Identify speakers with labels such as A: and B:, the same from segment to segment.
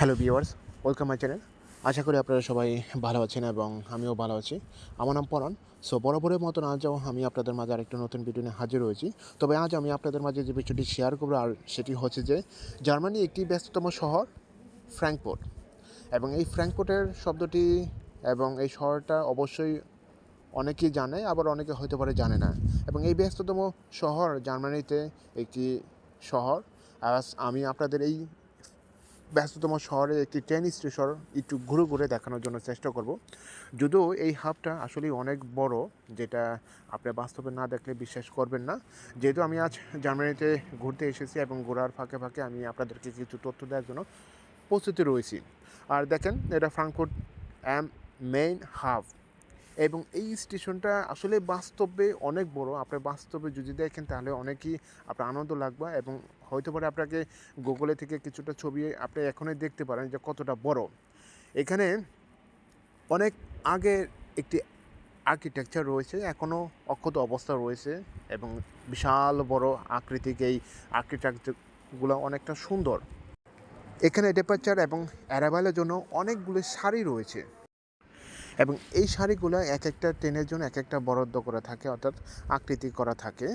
A: Hello viewers, welcome my channel. আশা করি আপনারা সবাই ভালো আছেন এবং আমিও ভালো আছি। আমার নাম পরাণ। সো, বরাবরের মতন আজও আমি আপনাদের মাঝে আরেকটা নতুন ভিডিও নিয়ে হাজির হয়েছি। তবে আজ আমি আপনাদের মাঝে যে বিষয়টি শেয়ার করব, আর সেটি হচ্ছে যে, জার্মানি একটি ব্যস্ততম শহর, ফ্র্যাঙ্কফোর্ট। এবং এই ফ্র্যাঙ্কফোর্টের শব্দটি এবং এই শহরটা অবশ্যই অনেকেই জানে, আবার অনেকে হয়তো পারে জানে না। এবং এই ব্যস্ততম শহর জার্মানিতে একটি শহর। আজ আমি আপনাদের এই ব্যস্ততম শহরে একটি ট্রেন স্টেশন একটু ঘুরে ঘুরে দেখানোর জন্য চেষ্টা করব। যদিও এই হাবটা আসলে অনেক বড়, যেটা আপনি বাস্তবে না দেখলে বিশ্বাস করবেন না। যেহেতু আমি আজ জার্মানিতে ঘুরতে এসেছি এবং ঘোরার ফাঁকে ফাঁকে আমি আপনাদেরকে কিছু তথ্য দেওয়ার জন্য প্রস্তুতি রয়েছি। আর দেখেন, এটা ফ্রাঙ্কফুর্ট অ্যাম মেইন হাব। এবং এই স্টেশনটা আসলে বাস্তবে অনেক বড়। আপনি বাস্তবে যদি দেখেন তাহলে অনেকই আপনার আনন্দ লাগবে এবং হয়তো পারে আপনাকে গুগলে থেকে কিছুটা ছবি আপনি এখনই দেখতে পারেন যে কতটা বড়। এখানে অনেক আগে একটি আর্কিটেকচার রয়েছে এখনও অক্ষত অবস্থা রয়েছে এবং বিশাল বড় আকৃতিক এই আর্কিটেকচারগুলো অনেকটা সুন্দর। এখানে ডেপারচার এবং অ্যারাইভালের জন্য অনেকগুলো সারি রয়েছে। এবং এই শাড়িগুলো এক একটা ট্রেনের জন্য এক একটা বরাদ্দ করা থাকে, অর্থাৎ আকৃতি করা থাকে।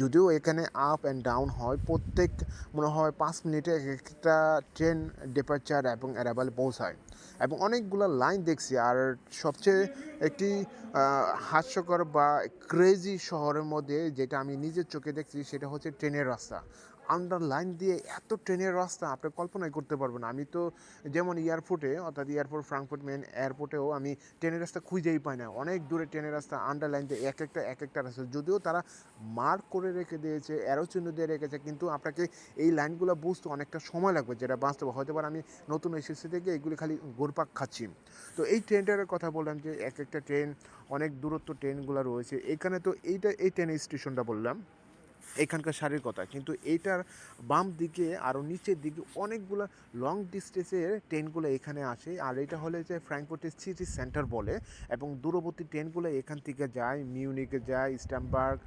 A: যদিও এখানে আপ অ্যান্ড ডাউন হয়, প্রত্যেক মনে হয় পাঁচ মিনিটে এক একটা ট্রেন ডিপার্চার এবং অ্যারাইভাল পৌঁছায়। এবং অনেকগুলো লাইন দেখছি, আর সবচেয়ে একটি হাস্যকর বা ক্রেজি শহরের মধ্যে যেটা আমি নিজের চোখে দেখছি, সেটা হচ্ছে ট্রেনের রাস্তা। আন্ডার লাইন দিয়ে এত ট্রেনের রাস্তা আপনি কল্পনাই করতে পারবেন। আমি তো যেমন এয়ারপোর্টে, অর্থাৎ এয়ারপোর্ট, ফ্রাঙ্কফুর্ট মেন এয়ারপোর্টেও আমি ট্রেনের রাস্তা খুঁজেই পাই না। অনেক দূরে ট্রেনের রাস্তা আন্ডার লাইন দিয়ে এক একটা এক একটা রাস্তা। যদিও তারা মার্ক করে রেখে দিয়েছে অ্যারো চিহ্ন দিয়ে রেখেছে, কিন্তু আপনাকে এই লাইনগুলো বুঝতে অনেকটা সময় লাগবে, যেটা বাস্তব। হয়তো পারে আমি নতুন এসেছি থেকে এগুলি খালি গোরপাক খাচ্ছি। তো এই ট্রেনটার কথা বললাম যে, এক একটা ট্রেন, অনেক দূরত্ব ট্রেনগুলো রয়েছে। এখানে তো এইটা, এই ট্রেনের স্টেশনটা বললাম। এখানকার শাড়ির কথা। কিন্তু এইটার বাম দিকে আরও নিচের দিকে অনেকগুলো লং ডিস্টেন্সের ট্রেনগুলো এখানে আসে। আর এটা হলে যে ফ্র্যাঙ্কফুর্টের সিটি সেন্টার বলে এবং দূরবর্তী ট্রেনগুলো এখান থেকে যায়। মিউনিকে যায় স্ট্যাম্বার্গ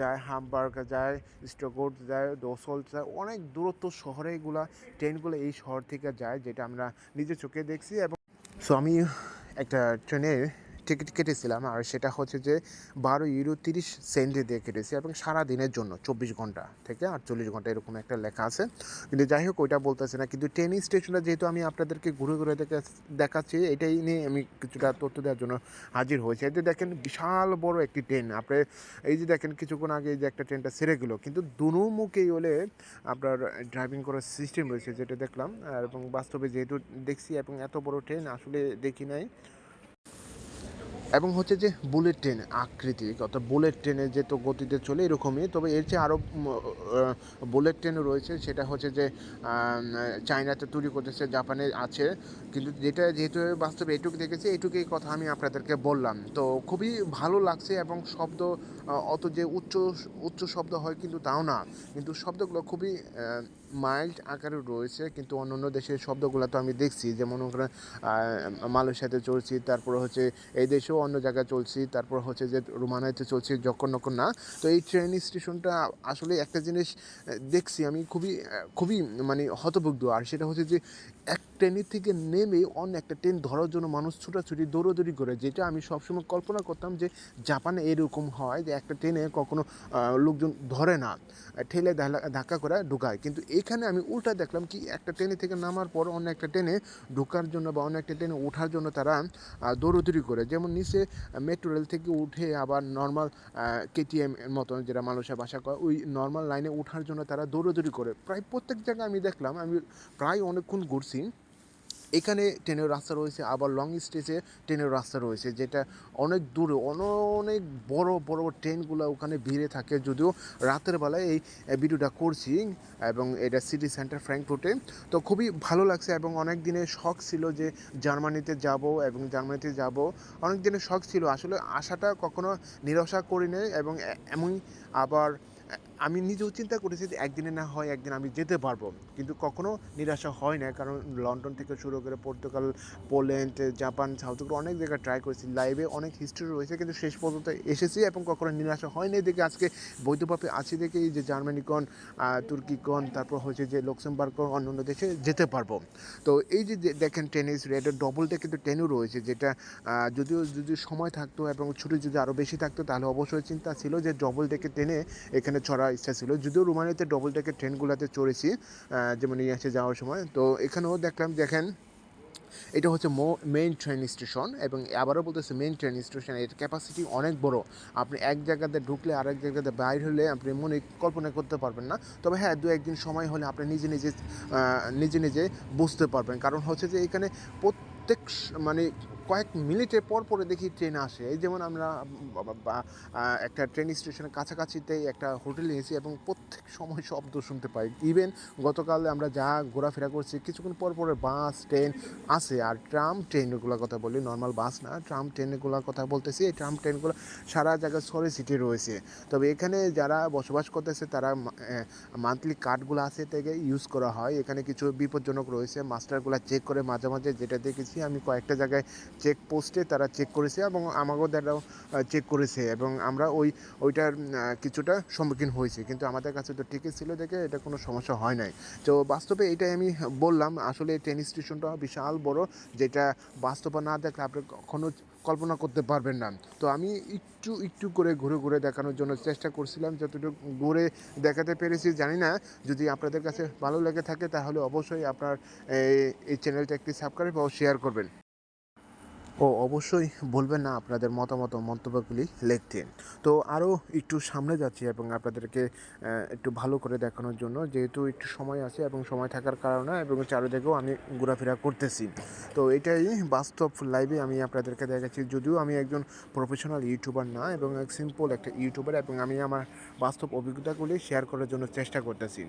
A: যায় হামবার্গ যায় স্টকোট যায় দোসল যায়। অনেক দূরত্ব শহরে এগুলা ট্রেনগুলো এই শহর থেকে যায় যেটা আমরা নিজের চোখে দেখছি। এবং সো আমি একটা ট্রেনের টিকিট কেটেছিলাম, আর সেটা হচ্ছে যে বারো ইউরো তিরিশ সেন্টে দিয়ে কেটেছি এবং সারা দিনের জন্য চব্বিশ ঘণ্টা থেকে আটচল্লিশ ঘণ্টা এরকম একটা লেখা আছে। কিন্তু যাই হোক, ওইটা বলতেছে না। কিন্তু ট্রেন স্টেশনটা যেহেতু আমি আপনাদেরকে ঘুরে ঘুরে দেখে দেখাচ্ছি, এটাই নিয়ে আমি কিছুটা তথ্য দেওয়ার জন্য হাজির হয়েছি। এই যে দেখেন, বিশাল বড় একটি ট্রেন। আপনি এই যে দেখেন, কিছুক্ষণ আগে যে একটা ট্রেনটা সেরে গেলো। কিন্তু দুনো মুখেই হলে আপনার ড্রাইভিং করার সিস্টেম রয়েছে, যেটা দেখলাম। এবং বাস্তবে যেহেতু দেখছি এবং এত বড় ট্রেন আসলে দেখি নাই। এবং হচ্ছে যে বুলেট ট্রেন আকৃতি অর্থাৎ বুলেট ট্রেনে যে তো গতিতে চলে এরকমই, তবে এর চেয়ে আরও বুলেট ট্রেন রয়েছে, সেটা হচ্ছে যে চায়নাতে তৈরি করতেছে, জাপানে আছে, কিন্তু যেটা যেহেতু বাস্তবে এটুকু দেখেছি, এটুকুই কথা আমি আপনাদেরকে বললাম। তো খুবই ভালো লাগছে এবং শব্দ অত যে উচ্চ উচ্চ শব্দ হয় কিন্তু তাও না, কিন্তু শব্দগুলো খুবই মাইল্ড আকারে রয়েছে, কিন্তু অন্য অন্য দেশের শব্দগুলো তো আমি দেখছি, যেমন ওখানে মালয়েশিয়াতে চলছি তারপরে হচ্ছে এই দেশেও অন্য জায়গায় চলছি, তারপর হচ্ছে যে রোমানাইতে চলছি, যখন নখন না। তো এই ট্রেন স্টেশনটা আসলে একটা জিনিস দেখছি আমি খুবই খুবই মানে হতভুগ্ধ আর সেটা হচ্ছে যে এক ট্রেনের থেকে নেমে অন্য একটা ট্রেন ধরার জন্য মানুষ ছুটাছুটি, দৌড়াদৌড়ি করে, যেটা আমি সবসময় কল্পনা করতাম যে জাপানে এরকম হয় যে একটা ট্রেনে কখনো লোকজন ধরে না, ঠেলে ধাক্কা করে ঢুকায়। কিন্তু এখানে আমি উল্টা দেখলাম কি একটা ট্রেনে থেকে নামার পর অন্য একটা ট্রেনে ঢোকার জন্য বা অন্য একটা ট্রেনে ওঠার জন্য তারা দৌড়াদৌড়ি করে। যেমন নিচে মেট্রো রেল থেকে উঠে আবার নর্মাল কেটিএম এর মতন যেটা মানুষের বাসা করে ওই নর্মাল লাইনে ওঠার জন্য তারা দৌড়াদৌড়ি করে। প্রায় প্রত্যেক জায়গায় আমি দেখলাম, আমি প্রায় অনেকক্ষণ ঘুরছি। এখানে ট্রেনের রাস্তা রয়েছে, আবার লং স্টেজে ট্রেনের রাস্তা রয়েছে, যেটা অনেক দূরে অনেক বড় বড় ট্রেনগুলো ওখানে ভিড়ে থাকে। যদিও রাতের বেলায় এই ভিডিওটা করছি এবং এটা সিটি সেন্টার ফ্র্যাঙ্কফুটে তো খুবই ভালো লাগছে এবং অনেক দিনের শখ ছিল যে জার্মানিতে যাব এবং জার্মানিতে যাব। অনেক দিনের শখ ছিল, আসলে আশাটা কখনো নিরাশা করি নাই এবং এমনই আবার আমি নিজেও চিন্তা করেছি যে একদিনে না হয় একদিন আমি যেতে পারব। কিন্তু কখনো নিরাশা হয় না কারণ লন্ডন থেকে শুরু করে Portugal, Poland, Japan, South Korea অনেক জায়গায় ট্রাই করেছি। লাইভে অনেক হিস্ট্রি রয়েছে, কিন্তু শেষ পর্যন্ত এসেছি এবং কখনো নিরাশা হয়নি দেখে আজকে বৈধভাবে আছি দেখে যে জার্মানিকন তুর্কিকন, তারপর হচ্ছে যে লক্সেমবার্গ অন্য অন্য দেশে যেতে পারব। তো এই যে দেখেন টেনিস রেডের ডবলটা কিন্তু টেনও রয়েছে, যেটা যদিও, যদি সময় থাকতো এবং ছুটি যদি আরও বেশি থাকতো, তাহলে অবশ্যই চিন্তা ছিল যে ডবল ডেকে টেনে এখানে চড়ার ইচ্ছা ছিল যদিও রোমানিতে ডবল ডেকে ট্রেনগুলোতে চড়েছি যেমন নিয়ে আসে যাওয়ার সময়। তো এখানেও দেখলাম, দেখেন, এটা হচ্ছে মো মেইন ট্রেন স্টেশন এবং আবারও বলতেছে মেইন ট্রেন স্টেশনের ক্যাপাসিটি অনেক বড়। আপনি এক জায়গাতে ঢুকলে আরেক জায়গাতে বাইর হলে আপনি মনে কল্পনা করতে পারবেন না। তবে হ্যাঁ দু একদিন সময় হলে আপনি নিজে নিজে নিজে নিজে বুঝতে পারবেন। কারণ হচ্ছে যে এখানে প্রত্যেক মানে কয়েক মিনিটের পর পরে দেখি ট্রেন আসে। এই যেমন আমরা একটা ট্রেন স্টেশনের কাছাকাছিতেই একটা হোটেল নিয়েছি এবং প্রত্যেক সময় শব্দ শুনতে পাই। ইভেন গতকাল আমরা যা ঘোরাফেরা করছি, কিছুক্ষণ পর পরে বাস, ট্রেন আসে। আর ট্রাম ট্রেনগুলোর কথা বলি নর্মাল বাস না, ট্রাম ট্রেনগুলোর কথা বলতেছি। এই ট্রাম ট্রেনগুলো সারা জায়গায় সরে সিটি রয়েছে। তবে এখানে যারা বসবাস করতেছে, তারা মান্থলি কার্ডগুলো আছে থেকে ইউজ করা হয়। এখানে কিছু বিপজ্জনক রয়েছে। মাস্টারগুলো চেক করে মাঝে মাঝে যেটা দেখেছি, আমি কয়েকটা জায়গায় চেক পোস্টে তারা চেক করেছে এবং আমাকেও তারাও চেক করেছে এবং আমরা ওই, ওইটার কিছুটা সম্মুখীন হয়েছি। কিন্তু আমাদের কাছে তো টিকিট ছিল দেখে এটা কোনো সমস্যা হয় নাই। তো বাস্তবে এটাই আমি বললাম, আসলে ট্রেন স্টেশনটা বিশাল বড়, যেটা বাস্তবে না দেখলে আপনি কখনো কল্পনা করতে পারবেন না। তো আমি একটু একটু করে ঘুরে ঘুরে দেখানোর জন্য চেষ্টা করছিলাম, যতটুকু ঘুরে দেখাতে পেরেছি, জানি না। যদি আপনাদের কাছে ভালো লেগে থাকে তাহলে অবশ্যই আপনার এই চ্যানেলটা একটি সাবস্ক্রাইব ও শেয়ার করবেন। ও অবশ্যই বলবেন না আপনাদের মতামত মন্তব্যগুলি লিখতে তো আরও একটু সামনে যাচ্ছি এবং আপনাদেরকে একটু ভালো করে দেখানোর জন্য। যেহেতু একটু সময় আছে এবং সময় থাকার কারণে এবং চারিদিকেও আমি ঘোরাফেরা করতেছি। তো এটাই বাস্তব লাইভে আমি আপনাদেরকে দেখাচ্ছি। যদিও আমি একজন প্রফেশনাল ইউটিউবার না এবং এক সিম্পল একটা ইউটিউবার এবং আমি আমার বাস্তব অভিজ্ঞতাগুলি শেয়ার করার জন্য চেষ্টা করতেছি।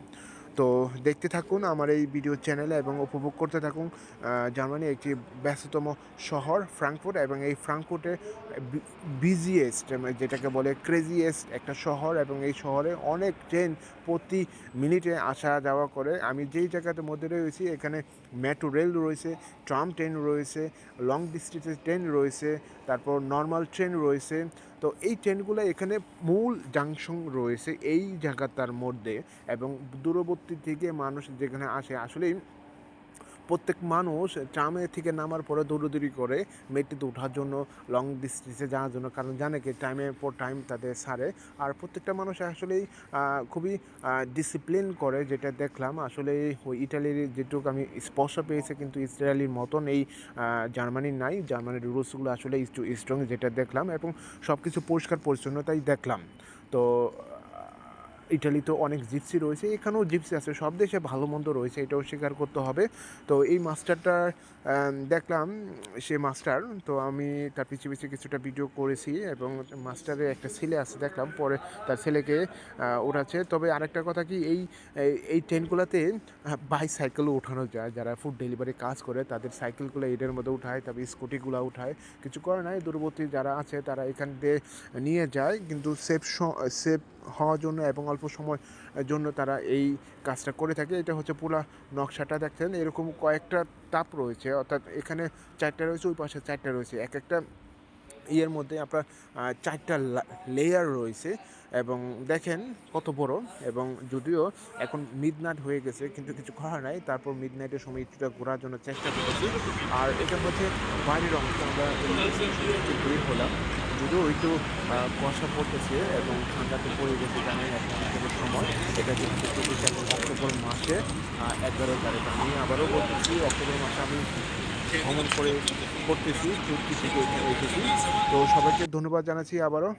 A: তো দেখতে থাকুন আমার এই ভিডিও চ্যানেলে এবং উপভোগ করতে থাকুন জার্মানি একটি ব্যস্ততম শহর ফ্রাঙ্কফুট এবং এই ফ্রাঙ্কফুটে বিজিয়েস্ট যেটাকে বলে ক্রেজিয়েস্ট একটা শহর এবং এই শহরে অনেক ট্রেন প্রতি মিনিটে আসা যাওয়া করে। আমি যেই জায়গাতে মধ্যে রয়েছি, এখানে মেট্রো রেল রয়েছে ট্রাম ট্রেন রয়েছে লং ডিস্টেন্সের ট্রেন রয়েছে, তারপর নর্মাল ট্রেন রয়েছে তো এই ট্রেনগুলো এখানে মূল জাংশন রয়েছে এই জায়গাটার মধ্যে এবং দূরবর্তী থেকে মানুষ যেখানে আসে, আসলেই প্রত্যেক মানুষ ট্রামে থেকে নামার পরে দৌড়দৌড়ি করে মেট্রোতে ওঠার জন্য লং ডিস্টেন্সে যাওয়ার জন্য, কারণ জানে কি টাইমের পর টাইম তাদের সারে। আর প্রত্যেকটা মানুষ আসলেই খুবই ডিসিপ্লিন করে যেটা দেখলাম। আসলে ওই ইটালির যেটুকু আমি স্পর্শ পেয়েছে, কিন্তু ইসরায়েলির মতন এই জার্মানির নাই। জার্মানির রুলসগুলো আসলে স্ট্রং যেটা দেখলাম এবং সব কিছু পরিষ্কার পরিচ্ছন্নতাই দেখলাম। তো ইটালিতে অনেক জিপসি রয়েছে, এখানেও জিপসি আছে, সব দেশে ভালো মন্দ রয়েছে, এটাও স্বীকার করতে হবে। তো এই মাস্টারটার দেখলাম সে মাস্টার তো আমি তার পিছিয়ে পিছিয়ে কিছুটা ভিডিও করেছি এবং মাস্টারের একটা ছেলে আছে, দেখলাম, পরে তার ছেলেকে ওঠাচ্ছে তবে আরেকটা কথা কি, এই, এই- এই ট্রেনগুলোতে বাইসাইকেলও ওঠানো যায়। যারা ফুড ডেলিভারি কাজ করে, তাদের সাইকেলগুলো এটার মধ্যে উঠায় তবে স্কুটিগুলো উঠায়। কিছু করে নাই, দূরবর্তী যারা আছে, তারা এখান দিয়ে নিয়ে যায়, কিন্তু সেফ সেফ হওয়ার জন্য এবং অল্প সময় জন্য তারা এই কাজটা করে থাকে। এটা হচ্ছে পুরো নকশাটা দেখছেন। এরকম কয়েকটা তাপ রয়েছে, অর্থাৎ এখানে চারটা রয়েছে, ওই পাশে চারটা রয়েছে। এক একটা ইয়ের মধ্যে আপনার চারটা লেয়ার রয়েছে এবং দেখেন কত বড় এবং যদিও এখন মিডনাইট হয়ে গেছে, কিন্তু কিছু করার নাই। তারপর মিডনাইটের সময় একটুটা ঘোরার জন্য চেষ্টা করেছি। আর এটা হচ্ছে বাইরের অংশ, আমরা হলাম। যদিও একটু কুয়াশা পড়তেছে এবং ঠান্ডাতে পড়ে গেছে জানেন এখন সময়। এটা কিন্তু অক্টোবর মাসে এগারো তারিখ। আমি আবারও বলতেছি, অক্টোবর মাসে আমি ভ্রমণ করে করতেছি ঘুরতেছি এসেছি। তো সবাইকে ধন্যবাদ জানাচ্ছি আবারও।